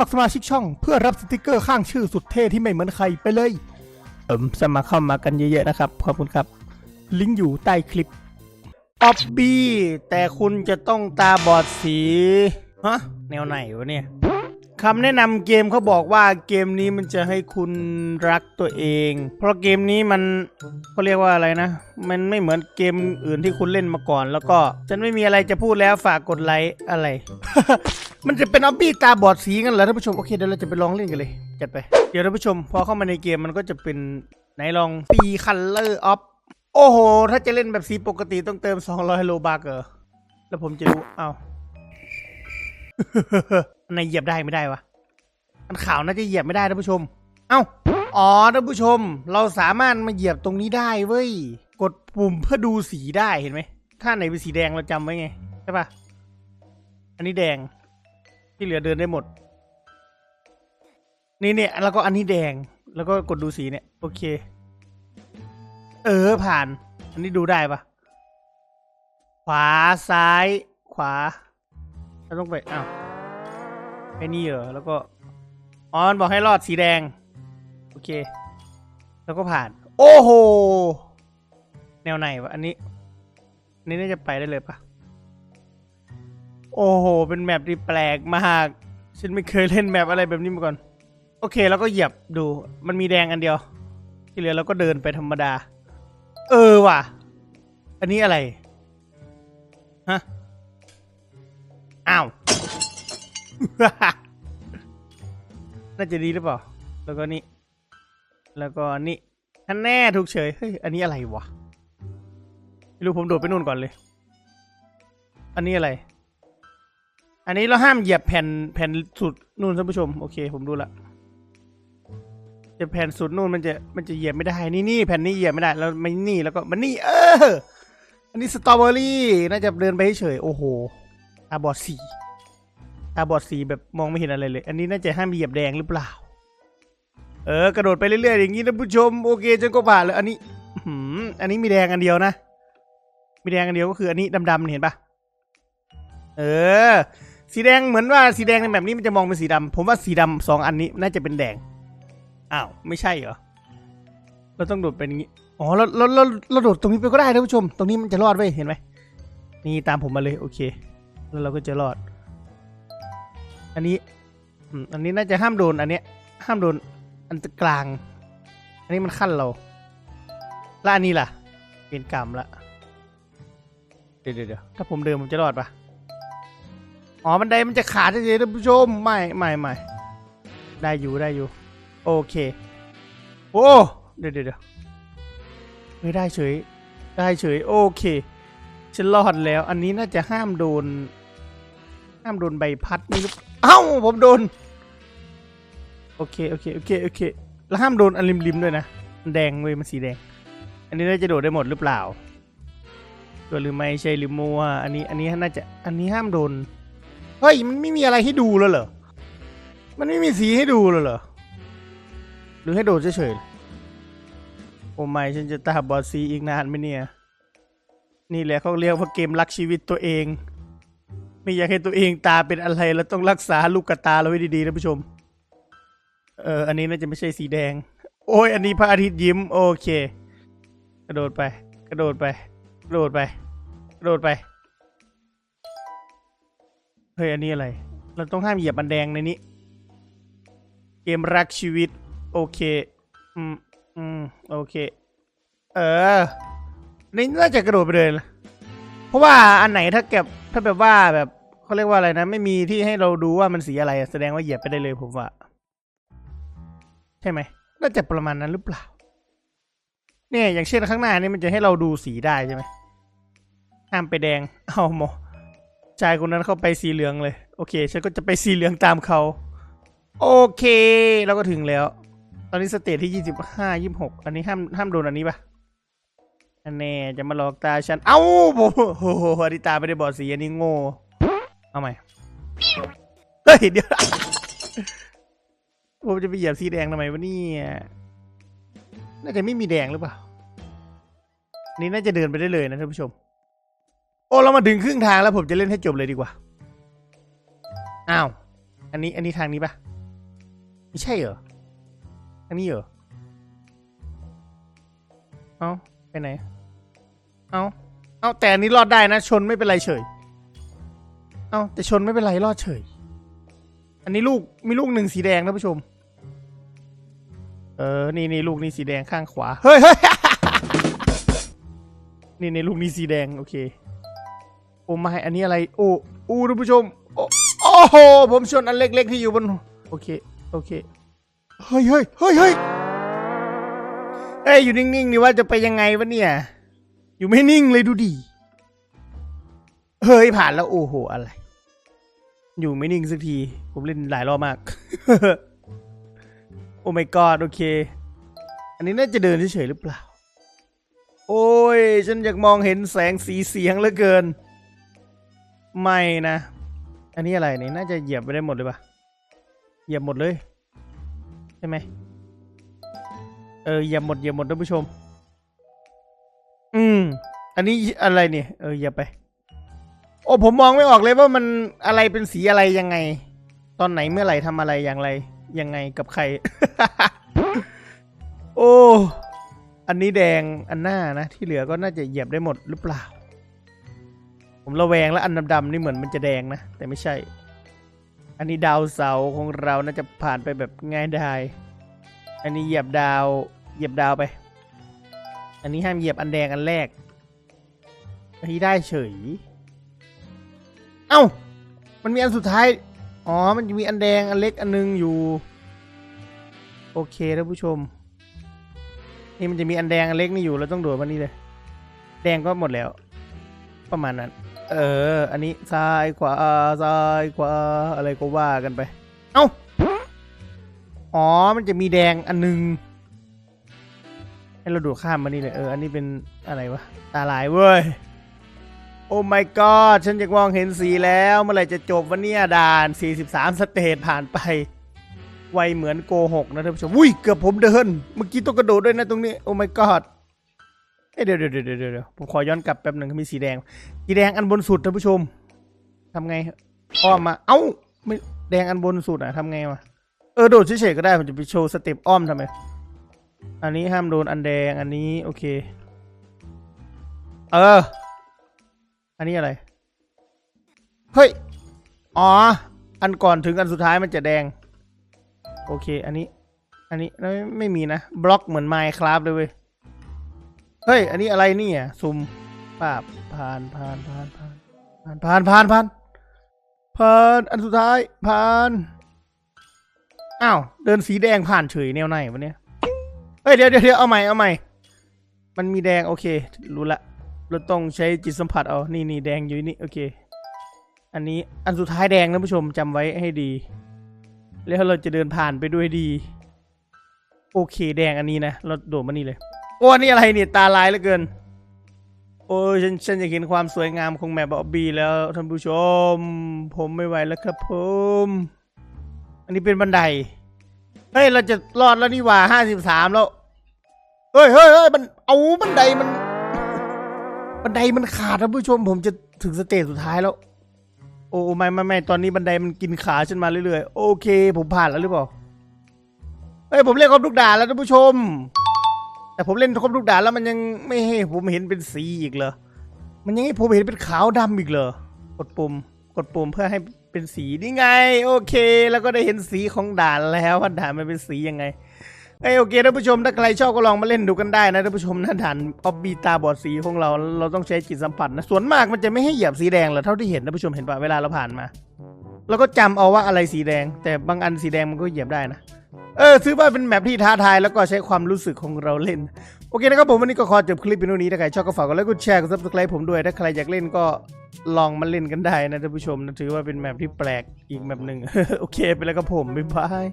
มัครสมาชิกช่องเพื่อรับสติกเกอร์ข้างชื่อสุดเท่ที่ไม่เหมือนใครไปเลยเอิมสมัครเข้ามากันเยอะๆนะครับ ขอบคุณครับ ลิงก์อยู่ใต้คลิปออบบี้แต่คุณจะต้องตาบอดสี ฮะ แนวไหนวะเนี่ย คำแนะนำเกมเขาบอกว่าเกมนี้มันจะให้คุณรักตัวเอง เพราะเกมนี้มันเขาเรียกว่าอะไรนะ มันไม่เหมือนเกมอื่นที่คุณเล่นมาก่อน แล้วก็ฉันไม่มีอะไรจะพูดแล้วฝากกดไลค์อะไร มันจะเป็นออบบี้ตาบอดสีกันเหรอท่านผู้ชมโอเคเดี๋ยวเราจะไปลองเล่นกันเลยจัดไป เดี๋ยวท่านผู้ชม พอเข้ามาในเกมมันก็จะเป็นไหนลองปีคัลเลอร์ออฟโอ้โห ถ้าจะเล่นแบบสีปกติต้องเติม 200โลบาร์เกอร์แล้วผมจะรู้อ้าว อันเหยียบได้ไม่ได้วะอันขาวน่าจะเหยียบไม่ได้ท่านผู้ชม เอ้า อ๋อท่านผู้ชม เราสามารถมาเหยียบตรงนี้ได้เว้ย กดปุ่มเพื่อดูสีได้เห็นไหม ถ้าไหนเป็นสีแดงเราจำไว้ไงใช่ปะอันนี้แดง ที่เหลือเดินได้หมด นี่เนี่ยแล้วก็อันนี้แดง แล้วก็กดดูสีเนี่ย โอเค เออผ่าน อันนี้ดูได้ปะขวาซ้าย ขวา เราต้องไป อ้าวไอ้นี่เหรอ แล้วก็ อ๋อ มันบอกให้รอดสีแดง โอเค แล้วก็ผ่าน โอ้โห แนวไหนวะ อันนี้อันนี้น่าจะไปได้เลยปะโอ้โห เป็นแมปที่แปลกมาก ฉันไม่เคยเล่นแมปอะไรแบบนี้มาก่อน โอเค แล้วก็เหยียบดู มันมีแดงอันเดียว ที่เหลือเราก็เดินไปธรรมดา เออว่ะ อันนี้อะไร ฮะ อ้าว น่าจะดีหรือเปล่า แล้วก็นี่ แล้วก็นี่ท่านแน่ถูกเฉย เฮ้ย อันนี้อะไรวะ ไม่รู้ผมโดดไปนู่นก่อนเลย อันนี้อะไร อันนี้เราห้ามเหยียบแผ่นแผ่นสุดนู่นท่านผู้ชม โอเค ผมดูละจะแผ่นสุดนู่นมันจะมันจะเหยียบไม่ได้ นี่นี่แผ่นนี้เหยียบไม่ได้ แล้วมันนี่แล้วก็มันนี่ เออ อันนี้สตรอเบอรี่ น่าจะเดินไปเฉย โอ้โห ตาบอดสีตาบอดสีแบบมองไม่เห็นอะไรเลย อันนี้น่าจะห้ามเหยียบแดงหรือเปล่า เออกระโดดไปเรื่อยๆอย่างนี้ท่านผู้ชมโอเคจนก็ผ่านเลยอันนี้อื้อหืออันนี้มีแดงอันเดียวนะมีแดงอันเดียวก็คืออันนี้ดำๆเห็นปะเออ สีแดงเหมือนว่าสีแดงในแบบนี้มันจะมองเป็นสีดำผมว่าสีดำสองอันนี้น่าจะเป็นแดงอ้าวไม่ใช่เหรอเราต้องโดดเป็นอย่างนี้อ๋อเราเราเราเราโดดตรงนี้ไปก็ได้ท่านผู้ชม ตรงนี้มันจะรอดเว้ยเห็นไหมนี่ตามผมมาเลยโอเค แล้วเราก็จะรอด อันนี้อืมอันนี้น่าจะห้ามโดนอันเนี้ยห้ามโดนอันกลาง อันนี้มันขั้นเราแล้วอันนี้ล่ะเป็นกรรมละเดี๋ยวเดี๋ยวเดี๋ยวถ้าผมเดินผมจะรอดปะอ๋อบันไดมันจะขาดเฉยๆท่านผู้ชมไม่ไม่ไม่ได้อยู่ได้อยู่ โอเค โอ้เดี๋ยวเดี๋ยวเดี๋ยวไม่ได้เฉยได้เฉยโอเคฉันรอดแล้ว อันนี้น่าจะห้ามโดน ห้ามโดนใบพัดนี่หรือเอ้าผมโดน โอเคโอเคโอเคโอเค แล้วห้ามโดนอันริมๆด้วยนะมันแดงเว้ยมันสีแดง อันนี้น่าจะโดดได้หมดหรือเปล่าตัวหรือไม่ใช่หรือมัวอันนี้อันนี้น่าจะอันนี้ห้ามโดนเฮ้ยมันไม่มีอะไรให้ดูแล้วเหรอมันไม่มีสีให้ดูเลยเหรอหรือให้โดดเฉยๆโอ้ไม่ฉันจะตาบอดสีอีกนานไหมเนี่ย นี่แหละเขาเรียกว่าเกมรักชีวิตตัวเอง ไม่อยากให้ตัวเองตาเป็นอะไรแล้วต้องรักษาลูกกระตาเราไว้ดีๆนะผู้ชม เออ อันนี้น่าจะไม่ใช่สีแดง โอ้ย อันนี้พระอาทิตย์ยิ้ม โอเค กระโดดไป กระโดดไป กระโดดไป กระโดดไป เฮ้ย อันนี้อะไร เราต้องห้ามเหยียบอันแดงในนี้ เกมรักชีวิต โอเค อืม อืม โอเค เออ นี่น่าจะกระโดดไปเลยนะเพราะว่าอันไหนถ้าเก็บ ถ้าแบบว่าแบบเขาเรียกว่าอะไรนะ ไม่มีที่ให้เราดูว่ามันสีอะไรอะแสดงว่าเหยียบไปได้เลยผมว่า ใช่ไหมน่าจะประมาณนั้นหรือเปล่า เนี่ยอย่างเช่นข้างหน้านี่มันจะให้เราดูสีได้ใช่ไหมห้ามไปแดง เอาหมอชายคนนั้นเข้าไปสีเหลืองเลย โอเคฉันก็จะไปสีเหลืองตามเขา โอเคเราก็ถึงแล้ว ตอนนี้สเตจที่ยี่สิบห้ายี่บหกอันนี้ห้ามห้ามโดนอันนี้ปะ แน่จะมาหลอกตาฉัน เอ้าโอ้โหอันนี้ตาไม่ได้บอดสีอันนี้โง่ เอาใหม่ เฮ้ย เดี๋ยว ผมจะไปเหยียบสีแดงทำไมวะเนี่ยน่าจะไม่มีแดงหรือเปล่า นี่น่าจะเดินไปได้เลยนะท่านผู้ชม โอ้ เรามาถึงครึ่งทางแล้วผมจะเล่นให้จบเลยดีกว่า อ้าว อันนี้ อันนี้ทางนี้ปะไม่ใช่เหรอทางนี้เหรอ เอ้า ไปไหน เอาเอาแต่อันนี้รอดได้นะ ชนไม่เป็นไรเฉย เอาแต่ชนไม่เป็นไรรอดเฉย อันนี้ลูกมีลูกหนึ่งสีแดงนะผู้ชม เออ นี่นี่ลูกนี้สีแดงข้างขวา เฮ้ยเฮ้ยนี่ในลูกนี้สีแดงโอเค โอ้ไม่อันนี้อะไร โอ้อู้ท่านผู้ชม โอ้โอ้โห ผมชนอันเล็กๆที่อยู่บน โอเค โอเค เฮ้ยเฮ้ยเฮ้ยเฮ้ย เอ้ยอยู่นิ่งๆนี่ว่าจะไปยังไงวะเนี่ย อยู่ไม่นิ่งเลยดูดิเฮ้ยผ่านแล้วโอ้โหอะไร อยู่ไม่นิ่งสักที ผมเล่นหลายรอบมาก โอ้ my god โอเค อันนี้น่าจะเดินเฉยๆหรือเปล่า โอ้ย ฉันอยากมองเห็นแสงสีเสียงเหลือเกิน ไม่นะ อันนี้อะไรเนี่ยน่าจะเหยียบไปได้หมดเลยปะเหยียบหมดเลย ใช่ไหม เออเหยียบหมดเหยียบหมดท่านผู้ชม อืม อันนี้อะไรเนี่ย เออเหยียบไป โอ้ผมมองไม่ออกเลยว่ามันอะไรเป็นสีอะไรยังไง ตอนไหนเมื่อไหร่ทำอะไรอย่างไร ยังไงกับใคร โอ้อันนี้แดงอันหน้านะที่เหลือก็น่าจะเหยียบได้หมดหรือเปล่า ผมระแวงแล้วอันดำๆนี่เหมือนมันจะแดงนะแต่ไม่ใช่ อันนี้ดาวเสาของเราน่าจะผ่านไปแบบง่ายดาย อันนี้เหยียบดาว เหยียบดาวไป อันนี้ห้ามเหยียบอันแดงอันแรกอันนี้ได้เฉย เอ้า มันมีอันสุดท้าย อ๋อ มันจะมีอันแดงอันเล็กอันนึงอยู่ โอเคท่านผู้ชม นี่มันจะมีอันแดงอันเล็กนี่อยู่ เราต้องโดดมานี่เลย แดงก็หมดแล้ว ประมาณนั้น เออ อันนี้ซ้ายขวาซ้ายขวาอะไรก็ว่ากันไป เอ้า อ๋อ มันจะมีแดงอันนึง ให้เราดูดข้ามมานี่เลยเออ อันนี้เป็นอะไรวะ ตาลายเว้ย โอ้ my god ฉันอยากมองเห็นสีแล้ว เมื่อไหร่จะจบวันนี้ด่าน 43 สเตจผ่านไป ไวเหมือนโกหกนะท่านผู้ชม อุ้ย เกือบผมเดิน เมื่อกี้ต้องกระโดดด้วยนะตรงนี้ โอ้ my god เดี๋ยวเดี๋ยวเดี๋ยวเดี๋ยวเดี๋ยวผมขอย้อนกลับแป๊บหนึ่งมีสีแดง สีแดงอันบนสุดท่านผู้ชมทำไงอ้อมมา เอ้าไม่แดงอันบนสุดอะทำไงวะ เออโดดเฉยๆก็ได้ผมจะไปโชว์สเต็ปอ้อมทำไม อันนี้ห้ามโดนอันแดงอันนี้โอเค เออ อันนี้อะไร เฮ้ย อ๋อ อันก่อนถึงอันสุดท้ายมันจะแดง โอเค อันนี้ อันนี้ไม่ไม่มีนะ บล็อกเหมือนไมค์ครับเลยเว้ย เฮ้ย อันนี้อะไรนี่อะซุ่มปาบผ่านผ่านผ่านผ่านผ่านผ่านผ่านผ่านอันสุดท้ายผ่าน อ้าว เดินสีแดงผ่านเฉยแนวไหนวะเนี่ยเฮ้ยเดี๋ยวเดี๋ยวเดี๋ยวเอาใหม่เอาใหม่ มันมีแดงโอเค รู้ละ เราต้องใช้จิตสัมผัสเอา นี่นี่แดงอยู่นี่โอเค อันนี้อันสุดท้ายแดงนะผู้ชมจำไว้ให้ดี แล้วเราจะเดินผ่านไปด้วยดี โอเค แดงอันนี้นะ เราโดดมานี่เลย โอ้นี่อะไรเนี่ยตาลายเหลือเกิน โอ้ยฉันฉันอยากเห็นความสวยงามของแมปบอบบี้แล้วท่านผู้ชม ผมไม่ไหวแล้วครับผม นนี้เป็นบันได เฮ้ย เราจะรอดแล้วนี่ว่าห้าสิบสามแล้ว เฮ้ยเฮ้ยเฮ้ยมันเอาบันไดมัน บันไดมันขาดท่านผู้ชม ผมจะถึงสเตจสุดท้ายแล้ว โอ้ไม่ไม่ไม่ตอนนี้บันไดมันกินขาฉันมาเรื่อยๆ โอเค ผมผ่านแล้วหรือเปล่า เฮ้ย ผมเล่นครบทุกด่านแล้วท่านผู้ชม แต่ผมเล่นครบทุกด่านแล้วมันยังไม่ให้ผมเห็นเป็นสีอีกเหรอ มันยังให้ผมเห็นเป็นขาวดำอีกเหรอกดปุ่ม กดปุ่มเพื่อให้เป็นสีนี่ไง โอเค แล้วก็ได้เห็นสีของด่านแล้วว่าด่านมันเป็นสียังไงเอโอเคท่านผู้ชมถ้าใครชอบก็ลองมาเล่นดูกันได้นะท่านผู้ชมนะด่านออบบีตาบอดสีของเราเราต้องใช้จิตสัมผัสนะส่วนมากมันจะไม่ให้เหยียบสีแดงหรอกเท่าที่เห็นท่านผู้ชมเห็นปะเวลาเราผ่านมาเราก็จำเอาว่าอะไรสีแดง แต่บางอันสีแดงมันก็เหยียบได้นะ เออซื้อว่าเป็นแมปที่ท้าทายแล้วก็ใช้ความรู้สึกของเราเล่น โอเคนะครับผมวันนี้ก็ขอจบคลิปเป็นเท่านี้ถ้าใครชอบก็ฝากกดไลค์กดแชร์กดซับสไครป์ผมด้วย ถ้าใครอยากเล่นก็ลองมาเล่นกันได้นะท่านผู้ชมนะถือว่าเป็นแมปที่แปลกอีกแมปหนึ่งโอเคไปแล้วก็ผมบ๊ายบาย